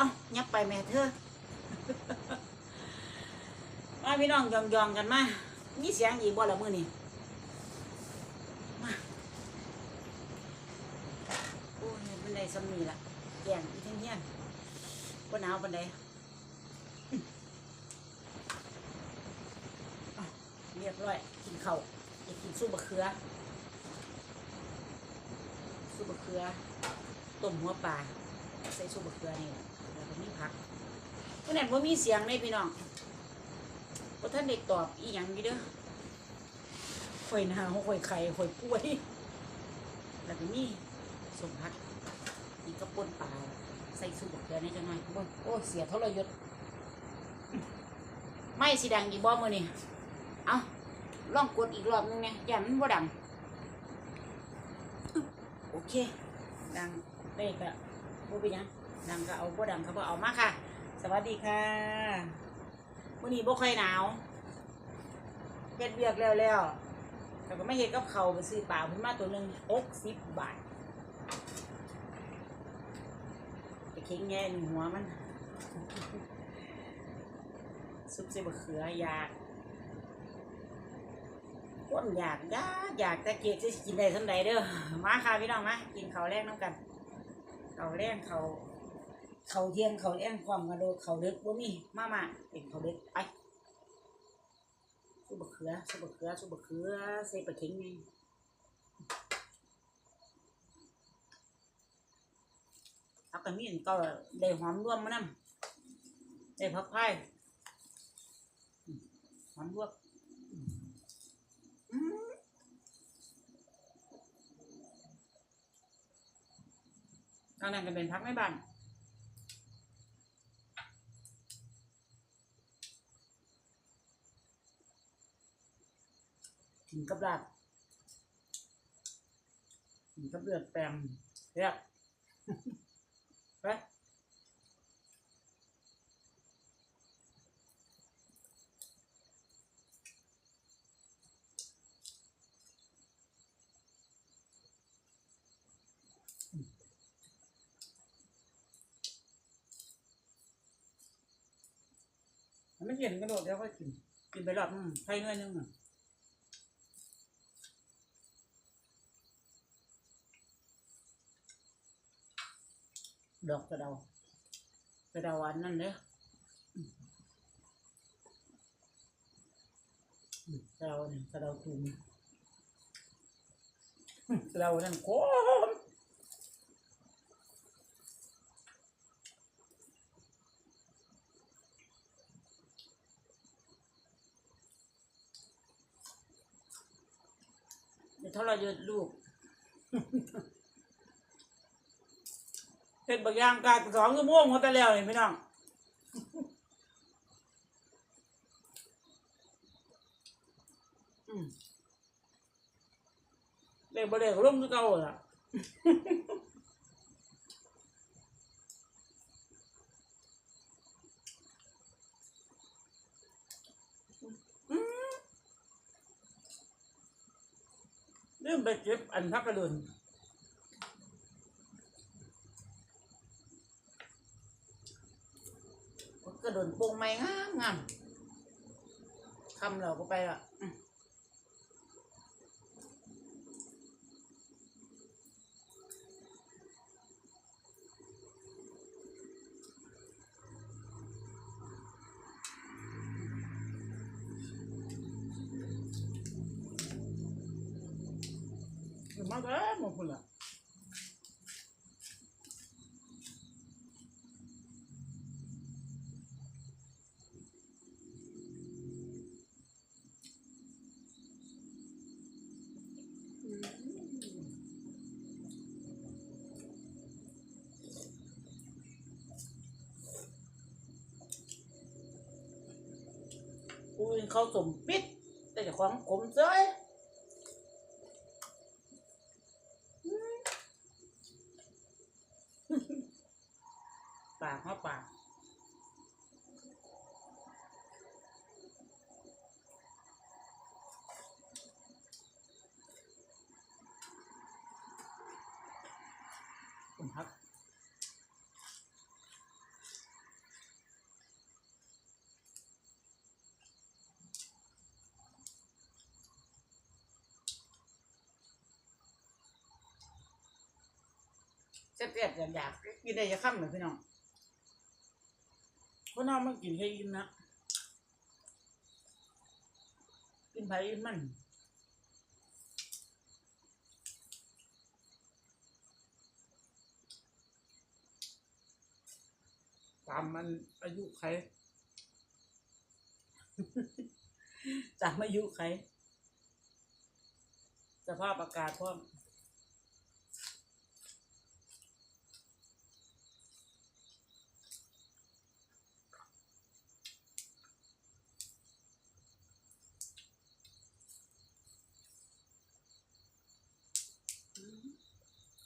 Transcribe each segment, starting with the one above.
เอายับไปแม่เธอมาพี่น้องยองยองๆกันมามีเสียงอีกบ่ละมือนี่มาโอ้ยบันไดสำนีละแกงอีทั้งเฮียนบ่หนาวบันไดเรียบร้อยกินเข้าวจะกินซุปบะเขือซุปบะเขือต้มหัวปลาใส่ซุปบะเขือนี่ล่ะแล้ว ก็มีผักวันนั้นว่ามีเสียงเลยพี่น้องว่าท่านเด็กตอบอีหยังอยู่เด้อข่อยนาวข่อยไข่ข่อยป่วยแล้วก็นี่สมพัดนี่ก็ป่นปลาใส่สูตรเกลือในจังหน่อยโอ้ยโอ้ยเสียเท่าไรยศไม่สิดังอีบ่มือนี่เอาลองกดอีกรอบนึงไงอย่ามันบ่ดัง โอเค ดังเลขอะบ่เป็นยัง ดังก็เอาบ่ดังก็บ่เอามาค่ะ สวัสดีค่ะมื่อนี้บ่ค่อยหนาวเฮ็ดเวียกแล้วแล้วแต่ก็ไม่เฮ็ดกับเขาไปซื้อปลาเพิ่นมาตัวหนึ่งหกสิบบาทไปเค็งแง่นี่หัวมัน ซุปใส่บะเขืออยากคนอยากอยากอยากแต่เกดจะกินได้สันใดเด้อมาค่ะพี่น้องมากินเขาแรกน้ำกันเขาแรกเขา วข้าเที่ยงเขาวแรกความกระโดดเขาเล็กบ่มีมามาเป็นเขาเล็กไปซุบะเขือซุบะเขือซุบะเขือใส่ปลาเค็งไงเอากระมีนก็ได้หอมร่วมมานำได้ผักไผ่หอมรวมอันนั้นก็เป็นพักไม่บาน ถึงกับลาบถึงกับเลือดแปลงเรียบไปมันไม่เย็นกระโดดเดี๋ยวค่อยกิน กินไปรอบนึงใช้เงินนึงอะ ดอกกระเดากระเดาอันนั่นเด้ออืมอืมกระเดาเนี่ยกระเดาตุ่มกระเดานั่นโคมเดี๋ยวเท่าไรเดือดลูก เฮ็ดบางอย่างกายสองชั่วงเขาแต่แล้วนี่พี่น้องอืมเด็กบ่เด็กร่มคือเก่าล่ะอืมลืมไปเก็บอันพักกระดุน กระโดนโปงไม้งามงามคำเราก็ไปละอืมอยู่มากเลยหมดละ กูกินข้าวสมปิด แต่เจะของขมเซ้ยปากเขาปากผมพัก แซ่บๆอยากๆกินได้จะค่ำเลยพี่น้องคนน้องมันกินให้อิ่มนะกินไปอิ่มมันตามมันอายุใครจากมายุใครสภาพอากาศพร้อม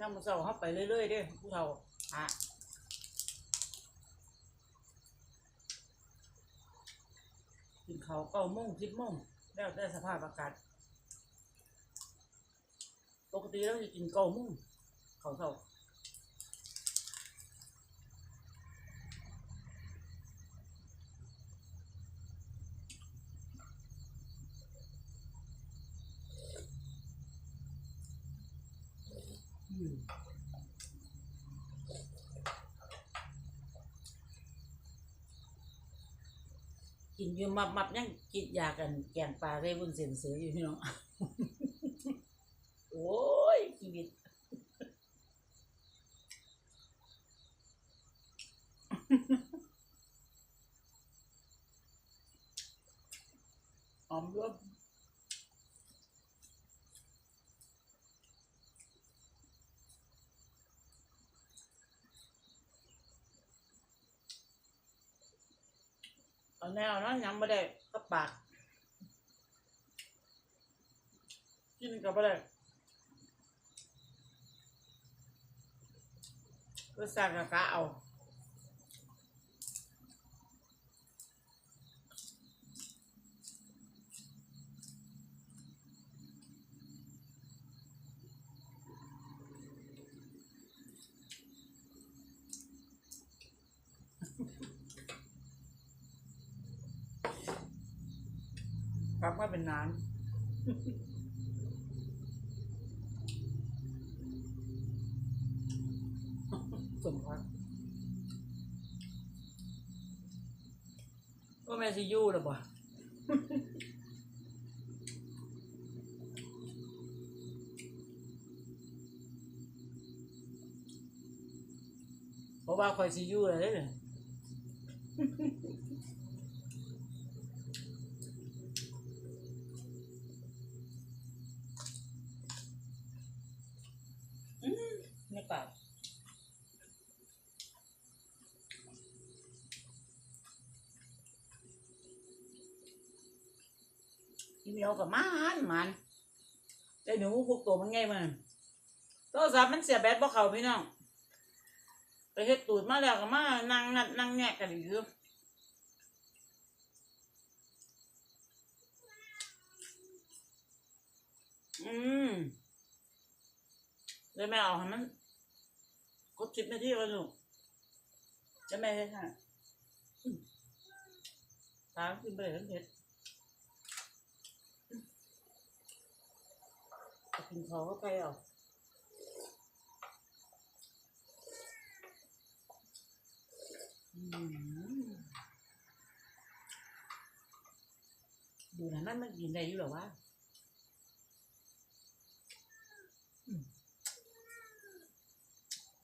นเกี่ยวกับเขาวเพื่อนย่ำมือเต่าย่ำย่ำมือเต่าเข้าไปเรื่อยๆเด้ผู้เฒ่าอะกินเขาวเก้าโมงสิบโมงแล้วแต่สภาพอากาศปกติเราจะกินเก้าโมงเขาวเท่า กินอยู่มับมับยังกินยากันแกงปลาได้บุญเสียนเสืออยู่พี่น้อง โอ้ยชีวิต หอมด้วยเอา แนวนั้นยังไม่ได้กับปาก กินกับไม่ไรก็สั่งกะกะเอา ปรับมาเป็นนานสมพักว่าแม่ซิอยูหรือเปล่าเพราะว่าคอยซิอยูเลยเนี่ย ไม่ปาก อีเมลกับมันมันแต่หนูพวกตัวมันไงมันโทรศัพท์มันเสียแบตบ่เขาพี่น้องไปเฮ็ดตูดมาแล้วก็มานั่งนัดนั่งแงะกันอีกอยู่อืมเลยแม่เอาให้มันกดสิบนาทีก็ลูกจะแม่ให้ค่ะตามกินไปเลยทั้งเผ็ด เอากินเข้าไปเอาอืมดูนะมันมันกินได้อยู่หรอวะ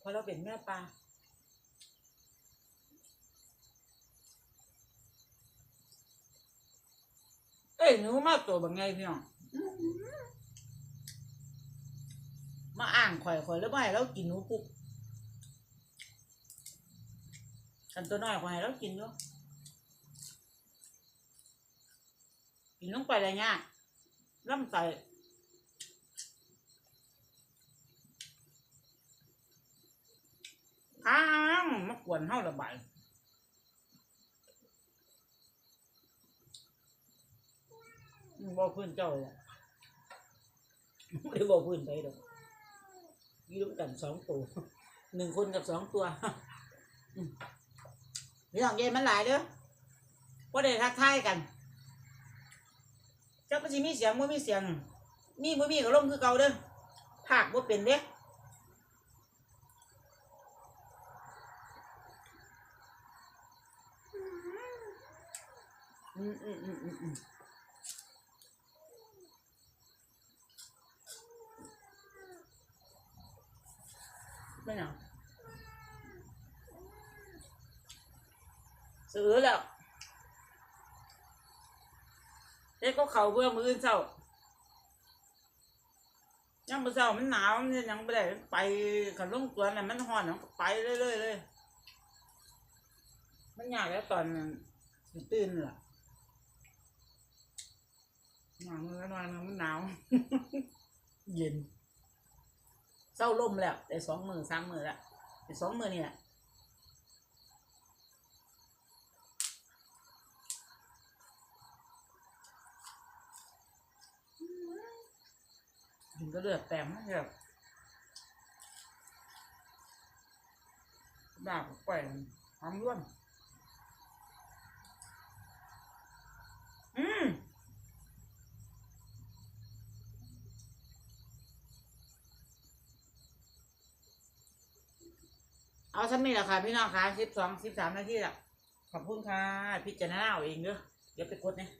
พราะเราเป็นแม่ปลาเอ้ยหนูมาตัวบังไงพี่น้อง มาอ่างข่อยข่อยแล้วไปแล้วกินหนูปุ๊บกันตัวน้อยข่อยแล้วกินด้วยกินลงไปเลยเนี่ยล้ำใส่อ้างมากวนเท่าระบายบอกพื้นเจ้าเลยไม่บอกพื้นไปหรอก อยืมกันสองตัวหนึ่งคนกับสองตัวพี่น้องเย็นมันหลายเด้อว่าได้ทักทายกันเจ้าก็สิมีเสียงบ่มีเสียง มีบ่มีก็ลงคือเก่าเด้อภาคบ่เป็นเด้ออืมอืมอืมอืม ไม่เอาซื้อแล้วเด็กก็เขาเบื่อมือเศร้ายังบ่เช้ามันหนาวมันยังบ่ได้ไปขันลงสวน่ะมันร้อนมันก็ไปเรื่อยๆเลยมันยากแล้วตอนตื่นล่ะหนาวแล้วนอนมันหนาว เย็น เศร้าลมแล้วได้สองมือสามมือแล้วได้สองมือนี่แหละถึงก็เลือดแตมมันแบบดาบไปหอมร่วน เอาสักนี้แหละค่ะพี่น้องคะสิบสองสิบสามนาทีละขอบคุณค่ะพี่จะน่าเอาเองเนอะเดี๋ยวไปกดเนี่ย